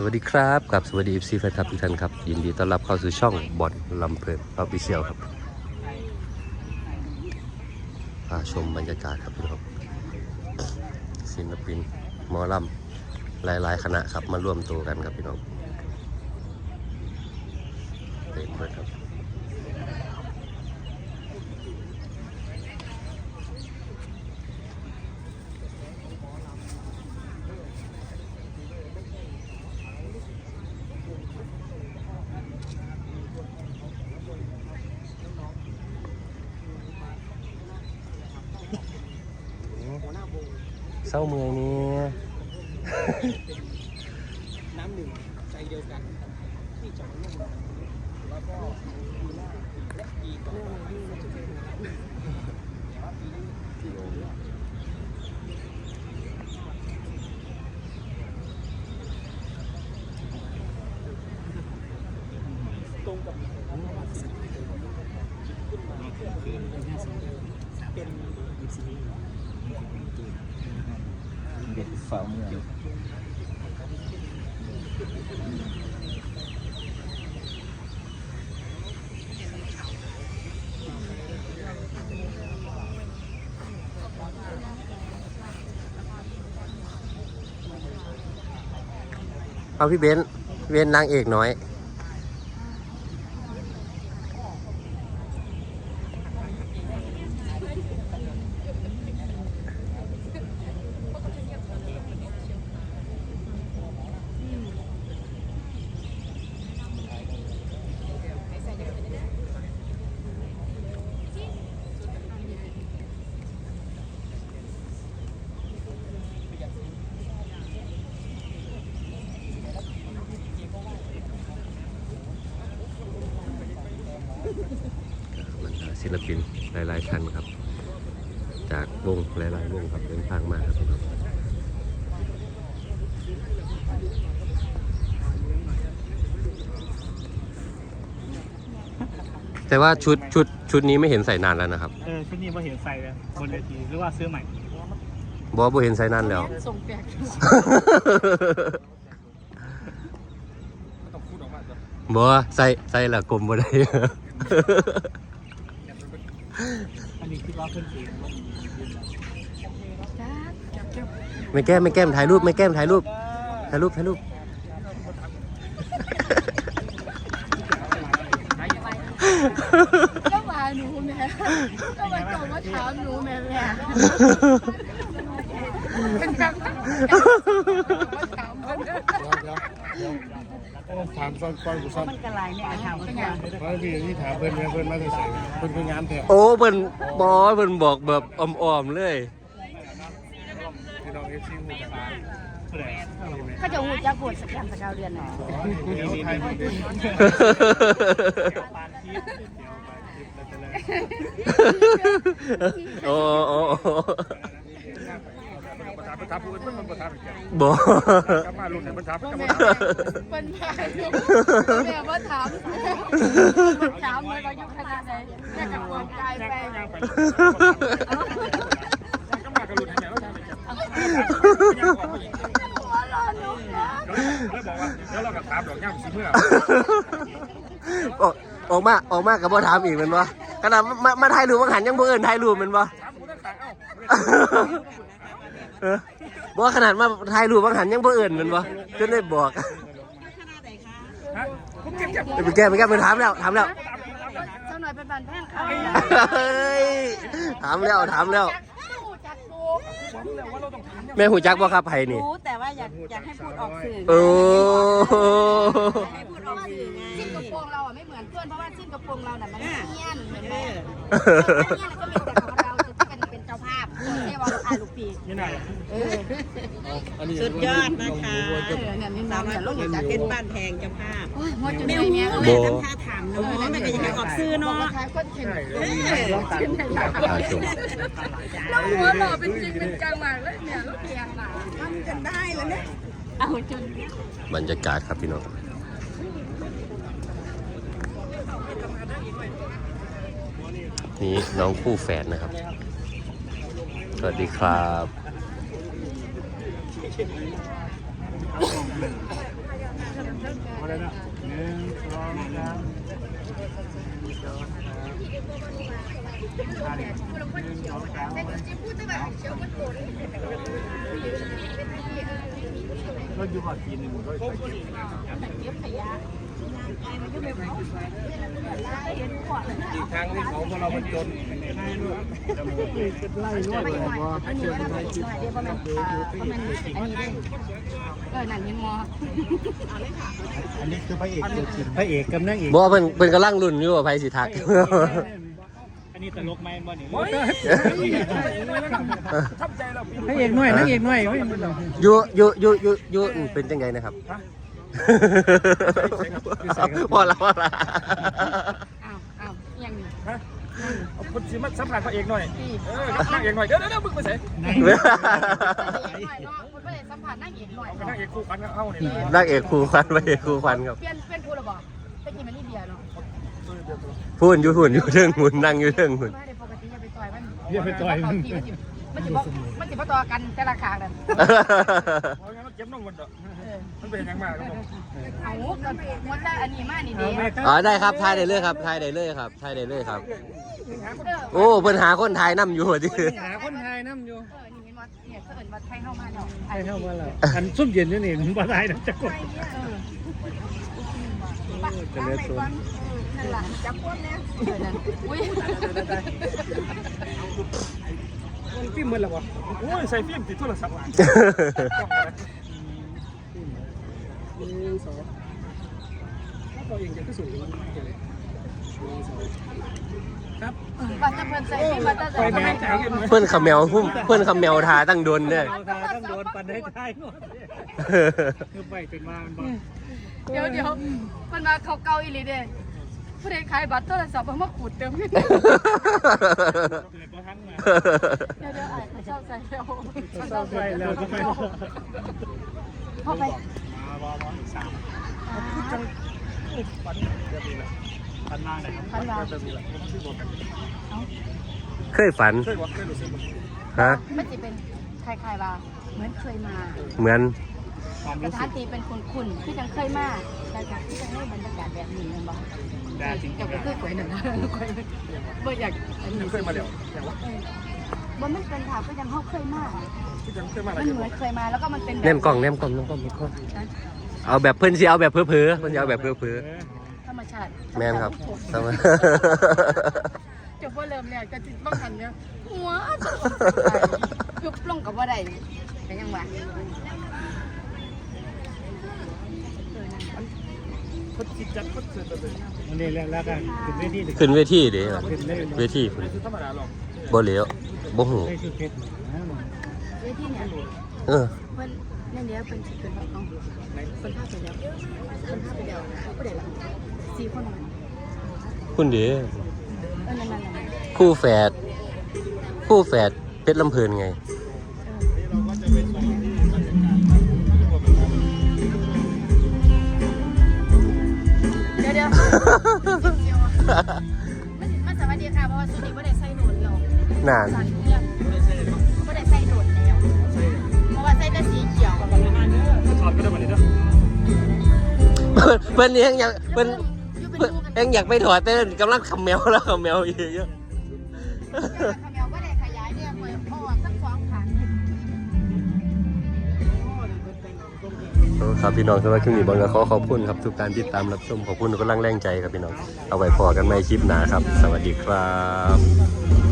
สวัสดีครับกับสวัสดี FC แฟนคลับทุกท่านครับ ยินดีต้อนรับเข้าสู่ช่องบอลลำเพลินออฟฟิเชียลครับพาชมบรรยากาศครับพี่น้องศิลปินหมอลำหลาย ๆ คณะครับมาร่วมตัวกันครับพี่น้องเต็มเลยครับ เศร้าเมื่อยนี้น้ำหนึ่งใจเดียวกันที่จะมาร่วมแล้วก็ปีหน้าและปีต่อไปก็จะเป็นงานแต่ว่าปีนี้ที่โรงเนี่ยตรงกับขึ้นมา เป็นเด็กฝ่ามือเอาพี่เบนเบนนางเอกน้อย บรรดาศิลปินหลายๆท่านครับ จากวงหลายๆวงครับเดินทางมาครับพี่น้องแต่ว่าชุดชุดชุดนี้ไม่เห็นใส่นานแล้วนะครับ เออชุดนี้พอเห็นใส่เลยบนเวทีหรือว่าซื้อใหม่บอบเห็นใส่นานแล้ว ส่งแปลกต้องพูดออกมาจะบอใส่ใส่ละกลมบ่ได้ อันนี้คิดว่าเพื่อนเองไม่แก้มไม่แก้มถ่ายรูปไม่แก้มถ่ายรูปถ่ายรูปถ่ายรูปก็มาหนูแม่ก็มาตรงมาถามหนูแม่แม่เป็นแบบมาถามมัน ถามซ้อนซ้อนกูซ้อนมันกระไรเนี่ยถามว่าไงว่าพี่ที่ถามเพื่อนเนี่ยเพื่อนมาจะใส่เพื่อนคืองานแท้โอ้เพิ่นบอเพิ่นบอกแบบอ่อมๆเลยที่น้องเอฟซีหูจักเพื่อนเขาจะหูจักปวดสักการสกาวเรียนหน่อยเดี๋ ยวไทยมันเป็นปานที่โอ้โอ้โอ้ประทับประทับพูดมันประทับอีกแกบอกลับมาลุงเนี่ยประทับก็กลับแม่มาเป็นพายแม่ว่าถามถามเลยว่าอยู่ขนาดไหนแม่กับคนกายไปย่างไปก็มากระลุนเนี่ยแล้วทำอีกแล้วหัวรอหนูนะแล้วบอกว่าเดี๋ยวเรากับถามดอกย่างสีเมื่อออกออกมาออกมากับบ่ถามอีกแมันบ่ขนาดมามาถ่ายรูปบางหันยังบ่เอิ้นถ่ายรูปแมันบ่ถามกูได้ขายเอ้า เออบ่ขนาดมาถ่ายรูปบางหันยังบ่เอิ้นแมันบ่จนได้บอกฮะผมเก็บเก็บไปแก้ไปแก้ไปถามแล้วถามแล้วเจ้าหน่อยเป็นบันแพงค่ะเฮ้ยถามแล้วถามแล้วหูจักดูแม่หูจักบ่ครับไผนี่ รู้แต่ว่าอยากอยากให้พูดออกสื่อโอ้ให้พูดออกสื่อไงสิ้นกระโปรงเราอะไม่เหมือนเพื่อนเพราะว่าสิ้นกระโปรงเราน่ะมันเนียนเห็นไหมเออเนี่ยก็มีแต่ของเราที่เป็นเป็นเจ้าภาพเรียกว่าอา ลูกปีนี่ไหนเออสุดยอดนะคะเออเนี่ยมีน้สาองวน้อเนี่ยยลูลูกกออยู่ยู่จาจากกเพเพชชรรบ้าบ้านนแพงเจ้าภาพโอ้ยหมดจุดไม่ไหนหูแม่แม่ทำท่าถามเนาะแม่ก็ยังให้ออกซื้อเนาะทายคนเข็นใช่ตาชมแล้วหัวหล่อเป็นจริงเป็นจังมากเลยเนี่ยลูกเพียงน่ะทำกันได้แล้วเนี่ยเอาจนบรรยากาศครับพี่น้องนี่น้องคู่แฝดนะครับ สวัสดีครับ มา เลยนะหนึ่งสองสามก็อยู่ก่อนทีหนึ่งก็อีกทางที่เขาพวกเรามันจนเออนั่นเห็นมออันนี้คือพระเอกตัวจริงพระเอกกับนางเอกบ่เพิ่นเพิ่นกำลังรุ่นอยู่ว่าไผสิทัก อันนี้ตลกไหมบ่นี่โอ้ยทับใจเราพี่พระเอกหน่อยนางเอกหน่อยเฮ้ยอยู่อยู่อยู่อยู่อยู่อืมเป็นจังไงนะครับพอแล้วพอแล้วอ้าวอ้าวยังนี่ฮะเอาคนสิมาสัมผัสพระเอกหน่อย เออนั่งเอกหน่อย เดี๋ยวเดี๋ยวมึงไปใส่นางหน่อยเนาะคนไม่ได้สัมผัสนั่งเอกหน่อยนั่งเอกคู่กันเอาเนี่ยนะนักเอกครูควันพระเอกครูควันครับ เปลี่ยนเปลี่ยนพูดหรอบอกตะกี้มันนี่เบียร์เนาะ พูดอยู่หุ่นอยู่เรื่องหุ่นนั่งอยู่เรื่องหุ่นไม่ได้ปกติอย่าไปต่อยมันอย่าไปต่อยมัน มันจะบอกมันจะบอกต่อกันแต่ละขางนั่นเอางั้นเราเก็บน้องมันเถอะมันเป็นยังมากครับผมเอากันมันจะอันนี้มานี่เด้อ๋อได้ครับทายได้เลยครับทายได้เลยครับทายได้เลยครับ โอ้เพิ่นหาคนทายนํอยู่ว่าติหาคนไทยน้ำอยู่เออนี่เห็นว่าเนี่ยเขาเอิ้นว่าไทยเข้ามาเนาะไทยเข้ามาแล้วอันซุ่มเย็นนี่นี่มันบ่ได้นะจะกดเออจะเลือดตัว นั่นล่ะจับพวกเนี่ยอุ้ยฟิล์มมันแล้ววะโอ้ยใส่ฟิล์มติดโทรศัพท์หลังตัวเองจะขึ้นสูงเลยบัตรเพิ่นใส่ที่บัตรใส่ไปแม่จ่ายกันไหมเพิ่นคำแมวหุ้มเพิ่นคำแมวทาตั้งโดนเนี่ยเอาทาต้งโดนปันให้ไทยหมดคือไปจนมามันบ่เดี๋ยวเดี๋ยวมันมาเขาเกาอีหลีเด้ ผู้ใดขายบัตรโทรศัพท์มาขูดเติมเงินเกิดบ่ทันมาเดี๋ยวเดี๋ยวอ่านเขาชอบใส่แล้วเขาชเศร้าอบใจใส่แล้แล้ววก็ไม่เข้าไปปันมาเลยครับพันบาทเคยฝันเคยวะเคยรู้สึกฮะมันจะเป็นคล้ายๆว่าเหมือนเคยมา เหมือนความสรู้ถาสึนกที่เป็นคุณคุณที่ยังเคยมาแต่จากที่ยังไม่บรรยากาศแบบนี้นะบอก ได้จริงอยากไปเคยสวยหนึ่งนะบ่อยากอันนี้เคยมาแล้วอย่างวะบ่มันเป็นถามก็ยังเขาเคยมาที่ยังเคยมาอะไรมันเหมือนเคยมาแล้วก็มันเป็นแบบแนมกล่องแนมกล่องแนมกล่องแนมกล่องเอาแบบเพิ่นสิเอาแบบเพ้อๆเพิ่นสิเอาแบบเพ้อเพ้อธรรมชาติแม่นครับทำไมจบว่าเริ่มแล้วก็ติดบ้างหันเนี่ยหัวคือลงกับว่าใดเป็นยังไง คนจิตจัดคนเสือตัวเป็นอันนี้แล้วแล้วกันขึ้นเวทีขึ้นเวทีเด้ครับขึ้นเลยเวทีพุ่นไม่คือธรรมดาหรอกบ่เหลียวบ่หูได้ชุดเพชรเวทีเนี่ยเออเพิ่นเนี่ยเนี้ยเป็นสิเป็นแบบเอาเป็นภาพไปแล้วเป็นภาพไปแล้วผู้ใดล่ะสี่คนนั้นคุณเด้เออนั่นนั่นนั่นคู่แฝดคู่แฝดเพชรลำเพลินไง มันมันสวัสดีค่ะเพราะว่าสุดนี้ไม่ได้ใส่โดนหรอกนาน สั่งเรื่องไม่ได้ใส่โดนแล้วเพราะว่าใส่แต่สีเขียวถอดก็ได้มาเลยนะเพิ่นยังอยากเพิ่นอยู่เป็นเพิ่นลูกกันยังอยากไปถอดแต่กำลังคำแมวแล้วคำแมวอยู่เยอะขมวก็ได้ขยายเนี่ยเปิดพ่อสักสองครั้ ครับพี่น้องสำหรับคลิปนี้บอลก็ขอขอบคุณครับทุกการติดตามรับชมขอบคุณทุกกำลังแรงใจครับพี่น้องเอาไว้พอกันใหม่คลิปหน้าครับ สวัสดีครับ